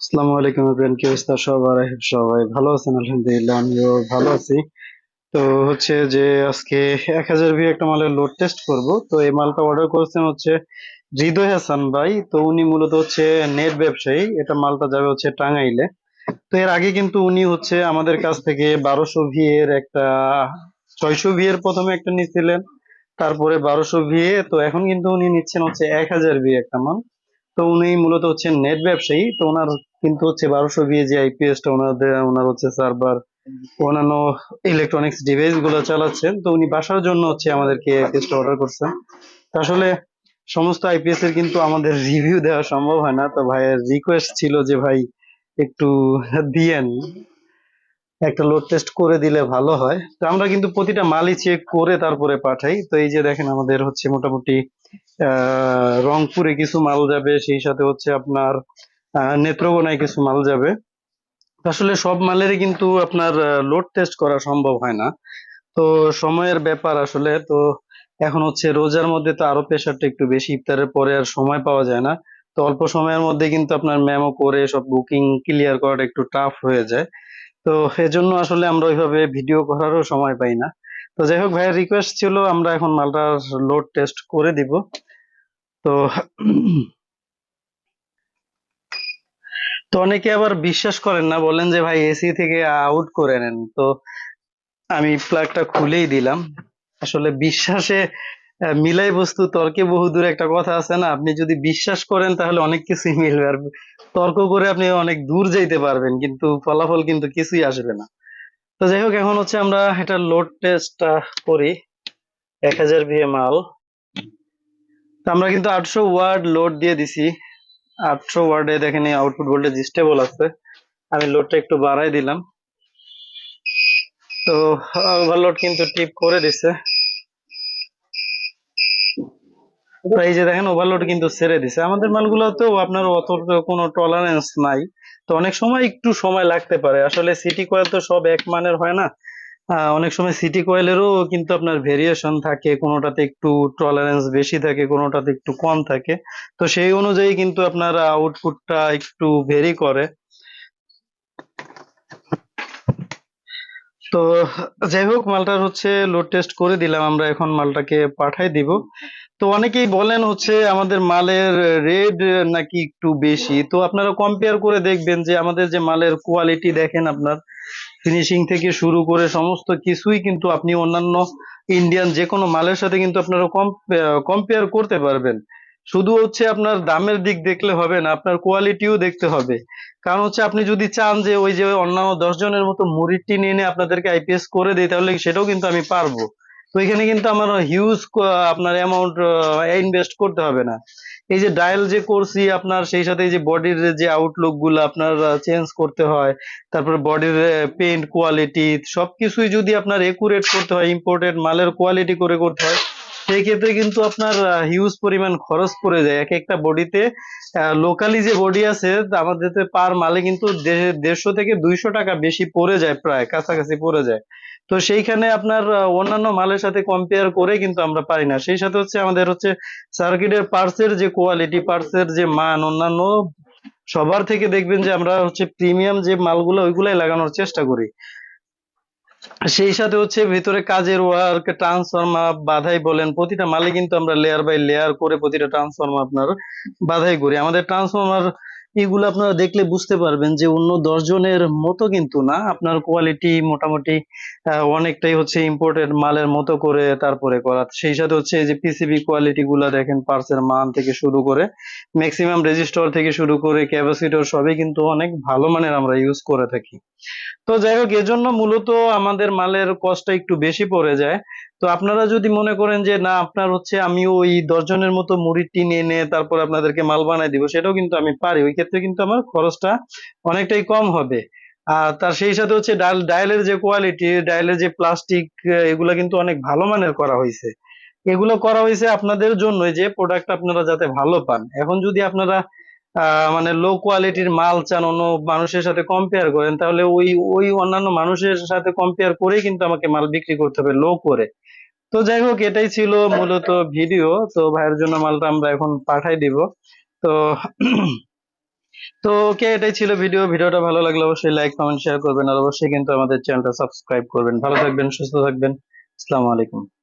আসসালামু আলাইকুম কি অবস্থা? সবার, সবাই ভালো আছেন? আলহামদুলিল্লাহ, আমিও ভালো আছি। তো হচ্ছে যে আজকে এক হাজার ভিউ একটা মালের লোড টেস্ট করব। তো এই মালটা অর্ডার করেছেন হচ্ছে হৃদয় হাসান ভাই। তো উনি মূলত হচ্ছে নেট ব্যবসায়ী। এটা মালটা যাবে হচ্ছে টাঙ্গাইলে। তো এর আগে কিন্তু উনি হচ্ছে আমাদের কাছ থেকে বারোশো ভি এর একটা, ছয়শো ভি এর প্রথমে একটা নিচ্ছিলেন তারপরে বারোশো ভিএ তো এখন কিন্তু উনি নিচ্ছেন হচ্ছে এক হাজার ভিএ একটা মাল। তো উনি মূলত হচ্ছে নেট ব্যবসায়ী, তো ওনার কিন্তু হচ্ছে বারোশো বিএজি যে আইপিএস টা ওনাদের ওনার হচ্ছে সার্ভার অন্যান্য ইলেকট্রনিক্স ডিভাইসগুলো চালাচ্ছেন। তো উনি বাসার জন্য হচ্ছে আমাদেরকে আইপিএস অর্ডার করছেন। আসলে সমস্ত আইপিএস এর কিন্তু আমাদের রিভিউ দেওয়া সম্ভব হয় না। তো ভাইয়ের রিকোয়েস্ট ছিল যে ভাই একটু দিয়েন। একটা লোড টেস্ট করে দিলে ভালো হয়। তো আমরা কিন্তু প্রতিটা মালই চেক করে তারপরে পাঠাই। তো এই যে দেখেন আমাদের হচ্ছে মোটামুটি রংপুরে কিছু মাল যাবে, সেই সাথে হচ্ছে আপনার নেত্রকোনায় কিছু মাল যাবে। আসলে সব মালেরই কিন্তু আপনার লোড টেস্ট করা সম্ভব হয় না। তো সময়ের ব্যাপার আসলে। তো এখন হচ্ছে রোজার মধ্যে তো আরও প্রেশারটা একটু বেশি, ইফতারের পরে আর সময় পাওয়া যায় না। তো অল্প সময়ের মধ্যে কিন্তু আপনার মেমো করে সব বুকিং ক্লিয়ার করাটা একটু টাফ হয়ে যায়। তো এজন্য আসলে আমরা ওইভাবে ভিডিও করারও সময় পাই না। তো যাই হোক ভাইয়ের রিকোয়েস্ট ছিল, আমরা এখন মালটার লোড টেস্ট করে দিব। তো তো অনেকে আবার বিশ্বাস করেন না, বলেন যে ভাই এসি থেকে আউট করে নেন। তো আমি প্লাগটা খুলেই দিলাম। আসলে বিশ্বাসে মিলাই বস্তু তর্কে বহুদূর একটা কথা আছে না, আপনি যদি বিশ্বাস করেন তাহলে অনেক কিছুই মিলবে। আর তর্ক করে আপনি অনেক দূর যাইতে পারবেন, কিন্তু ফলাফল কিন্তু কিছুই আসবে না। তো যাই হোক, এখন হচ্ছে আমরা এটা লোড টেস্টটা করি, এক হাজার ভিএ মাল। তো আমরা কিন্তু আটশো ওয়ার্ড লোড দিয়ে দিছি। আটশো ওয়ার্ডে দেখেন আউটপুট ভোল্টেজ স্টেবল আছে। আমি লোডটা একটু বাড়াই দিলাম। তো ওভারলোড কিন্তু টিপ করে দিছে তো এই যে দেখেন ওভারলোড কিন্তু ছেড়ে দিছে। আমাদের মালগুলোতেও আপনার অত কোনো টলারেন্স নাই। তো অনেক সময় একটু সময় লাগতে পারে। আসলে সিটি কয়েল তো সব এক মানের হয় না। অনেক সময় সিটি কয়েলেরও কিন্তু আপনার ভেরিয়েশন থাকে। কোনোটাতে একটু টলারেন্স বেশি থাকে, কোনোটাতে একটু কম থাকে। তো সেই অনুযায়ী কিন্তু আপনার আউটপুটটা একটু ভেরি করে। তো যাই হোক, মালটার হচ্ছে লোড টেস্ট করে দিলাম, আমরা এখন মালটাকে পাঠাই দিব। তো অনেকেই বলেন হচ্ছে আমাদের মালের রেট নাকি একটু বেশি। তো আপনারা কম্পেয়ার করে দেখবেন যে আমাদের যে মালের কোয়ালিটি দেখেন আপনার ফিনিশিং থেকে শুরু করে সমস্ত কিছুই কিন্তু আপনি অন্যান্য ইন্ডিয়ান যে কোনো মালের সাথে কিন্তু আপনারা কম্পেয়ার করতে পারবেন। শুধু হচ্ছে আপনার দামের দিক দেখলে হবে না, আপনার কোয়ালিটিও দেখতে হবে। কারণ হচ্ছে আপনি যদি চান যে ওই যে অন্যান্য দশ জনের মতো মুড়ির নিয়ে এনে আপনাদেরকে আইপিএস করে দিই তাহলে সেটাও কিন্তু আমি পারব। তো এখানে কিন্তু আমার হিউজ আপনার অ্যামাউন্ট ইনভেস্ট করতে হবে না। এই যে ডায়াল যে করছি আপনার, সেই সাথে এই যে বডির যে আউটলুকগুলো আপনার চেঞ্জ করতে হয়, তারপরে বডির পেইন্ট কোয়ালিটি সবকিছুই যদি আপনার একুরেট করতে হয় ইম্পোর্টেড মালের কোয়ালিটি করে করতে হয় সেই ক্ষেত্রে কিন্তু আপনার হিউজ পরিমাণ খরচ পড়ে যায়। এক একটা বডিতে লোকালি যে বডি আছে, আমাদের পার মালে কিন্তু দেড়শো থেকে দুইশো টাকা বেশি পড়ে যায় প্রায়, কাছাকাছি পড়ে যায়। তো সেইখানে আপনার অন্যান্য মালের সাথে কম্পেয়ার করে কিন্তু আমরা পারি না। সেই সাথে হচ্ছে আমাদের হচ্ছে সার্কিটের পার্টসের যে কোয়ালিটি পার্টসের যে মান, অন্যান্য সবার থেকে দেখবেন যে আমরা হচ্ছে প্রিমিয়াম যে মালগুলো, ওইগুলাই লাগানোর চেষ্টা করি। সেই সাথে হচ্ছে ভেতরে কাজের ওয়ার্ক ট্রান্সফরমার বাধাই বলেন, প্রতিটা মালে কিন্তু আমরা লেয়ার বাই লেয়ার করে প্রতিটা ট্রান্সফরমার আপনার বাধাই করি। আমাদের ট্রান্সফরমার এগুলো আপনারা দেখলে বুঝতে পারবেন যে অন্য দশ জনের মতো কিন্তু না। আপনার কোয়ালিটি মোটামুটি অনেকটাই হচ্ছে ইম্পোর্টেড মালের মতো করে তারপরে করা। সেই সাথে হচ্ছে যে পিসিবি কোয়ালিটি গুলা দেখেন পার্সের মান থেকে শুরু করে ম্যাক্সিমাম রেজিস্টর থেকে শুরু করে ক্যাপাসিটর সবই কিন্তু অনেক ভালো মানের আমরা ইউজ করে থাকি। তো যাই হোক, এজন্য মূলত আমাদের মালের কস্টটা একটু বেশি পড়ে যায়। তো আপনারা যদি মনে করেন যে, না, আপনার হচ্ছে আমি ওই দশজনের মতো মুড়ির টিন এনে তারপর আপনাদেরকে মাল বানাই দিব, সেটাও কিন্তু আমি পারি। ওই ক্ষেত্রে কিন্তু আমার খরচটা অনেকটাই কম হবে। আর তার সেই সাথে হচ্ছে ডায়াল ডায়ালের যে কোয়ালিটি ডায়ালের যে প্লাস্টিক এগুলো কিন্তু অনেক ভালো মানের করা হয়েছে। এগুলো করা হয়েছে আপনাদের জন্য যে প্রোডাক্ট আপনারা যাতে ভালো পান। এখন যদি আপনারা মানে লো কোয়ালিটির মাল চান অন্য মানুষের সাথে কম্পেয়ার করেন, তাহলে ওই ওই অন্যান্য মানুষের সাথে কম্পেয়ার করেই কিন্তু আমাকে মাল বিক্রি করতে হবে লো করে। তো যাই হোক, এটাই ছিল মূলত ভিডিও তো ভাইয়ের জন্য মালটা আমরা এখন পাঠাই দিব। তো তো ওকে এটাই ছিল ভিডিও ভিডিওটা ভালো লাগলে অবশ্যই লাইক কমেন্ট শেয়ার করবেন, আর অবশ্যই কিন্তু আমাদের চ্যানেলটা সাবস্ক্রাইব করবেন। ভালো থাকবেন, সুস্থ থাকবেন। আসসালামু আলাইকুম।